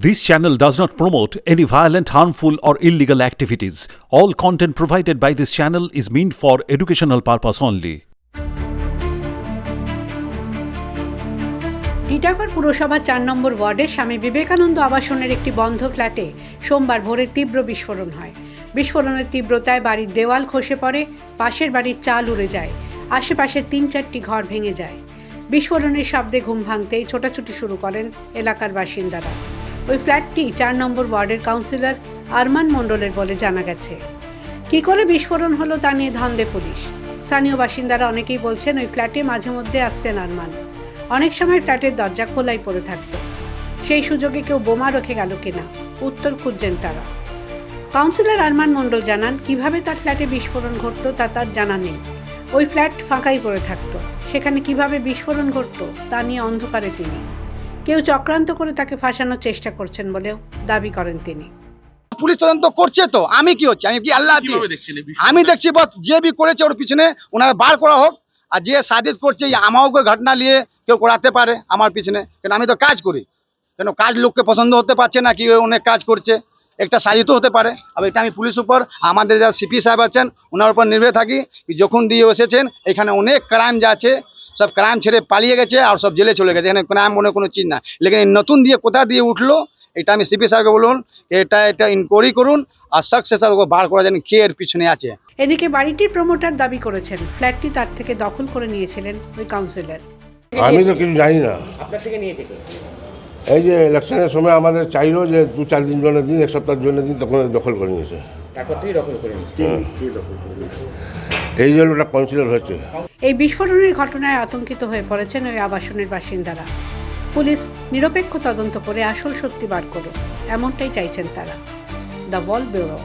This channel does not promote any violent, harmful, or illegal activities. All content provided by this channel is meant for educational purpose only. Titagarh পুরসভা চার নম্বর ওয়ার্ডের স্বামী বিবেকানন্দ আবাসনের একটি বন্ধ ফ্ল্যাটে সোমবার ভোরে তীব্র বিস্ফোরণ হয় বিস্ফোরণের তীব্রতায় বাড়ির দেওয়াল খসে পড়ে পাশের বাড়ির চাল উড়ে যায় আশেপাশের তিন চারটি ঘর ভেঙে যায় বিস্ফোরণের শব্দে ঘুম ভাঙতেই ছোটাছুটি শুরু করেন এলাকার বাসিন্দারা ওই ফ্ল্যাটটি চার নম্বর ওয়ার্ডের কাউন্সিলর আরমান মণ্ডলের বলে জানা গেছে। কী করে বিস্ফোরণ হলো তা নিয়ে ধন্দে পুলিশ। স্থানীয় বাসিন্দারা অনেকেই বলছেন ওই ফ্ল্যাটে মাঝে মধ্যে আসতেন আরমান। অনেক সময় ফ্ল্যাটের দরজা খোলাই পড়ে থাকতো। সেই সুযোগে কেউ বোমা রেখে গেল কিনা? উত্তর খুঁজছেন তারা। কাউন্সিলর আরমান মণ্ডল জানান, কীভাবে তার ফ্ল্যাটে বিস্ফোরণ ঘটতো তা তার জানা নেই। ওই ফ্ল্যাট ফাঁকাই পড়ে থাকত। সেখানে কীভাবে বিস্ফোরণ ঘটতো তা নিয়ে অন্ধকারে তিনি। কেউ চক্রান্ত করে তাকে ফাঁসানোর চেষ্টা করছেন বলেও দাবি করেন তিনি। পুলিশ তদন্ত করছে তো আমি কি হচ্ছে? আমি কি আল্লাহ? আমি দেখছি বস যে বি করেছে ওর পিছনে ওনাকে বার করা হোক আর যে সাদিত করছে এই আমাকে ঘটনা নিয়ে কেউ করাতে পারে আমার পিছনে। কেন আমি তো কাজ করি। কেন কাজ লোককে পছন্দ হতে পারছে না কি অনেক কাজ করছে? একটা সাজিত হতে পারে। আর এটা আমি পুলিশ উপর আমাদের যারা সিপি সাহেব আছেন ওনার উপর নির্ভর থাকি যখন দিয়ে এসেছেন এখানে অনেক ক্রাইম যা আছে সব ক্রাইম ছেড়ে পালিয়ে গেছে আর সব জেলে চলে গেছে। এখানে ক্রাইম মনে কোনো চিজ না লেকিন এই নতুন দিয়ে কোথা দিয়ে উঠল এটা আমি সিপি সাহেবকে বলুন এটা এটা ইনকোয়ারি করুন আর সাকসেস বার করা জানি কে এর পিছনে আছে। এদিকে বাড়িটির প্রমোটার দাবি করেছেন। ফ্ল্যাটটি তার থেকে দখল করে নিয়েছিলেন ওই কাউন্সিলর আমি তো কিছু জানি না। আপনার থেকে নিয়েছে কে? এই যে ইলেকশনের সময় আমাদের চাইলো যে দু চার দিন জন্য দিন এক সপ্তাহের জন্য দিন তখন দখল করে নিয়েছে। তারপর থেকে দখল করে নিয়েছে? করে? এই জন্য ওটা কনসিডার হয়েছে। এই বিস্ফোরণের ঘটনায় আতঙ্কিত হয়ে পড়েছেন ওই আবাসনের বাসিন্দারা। পুলিশ নিরপেক্ষ তদন্ত করে আসল সত্যি বার করুক, এমনটাই চাইছেন তারা। The wall bureau.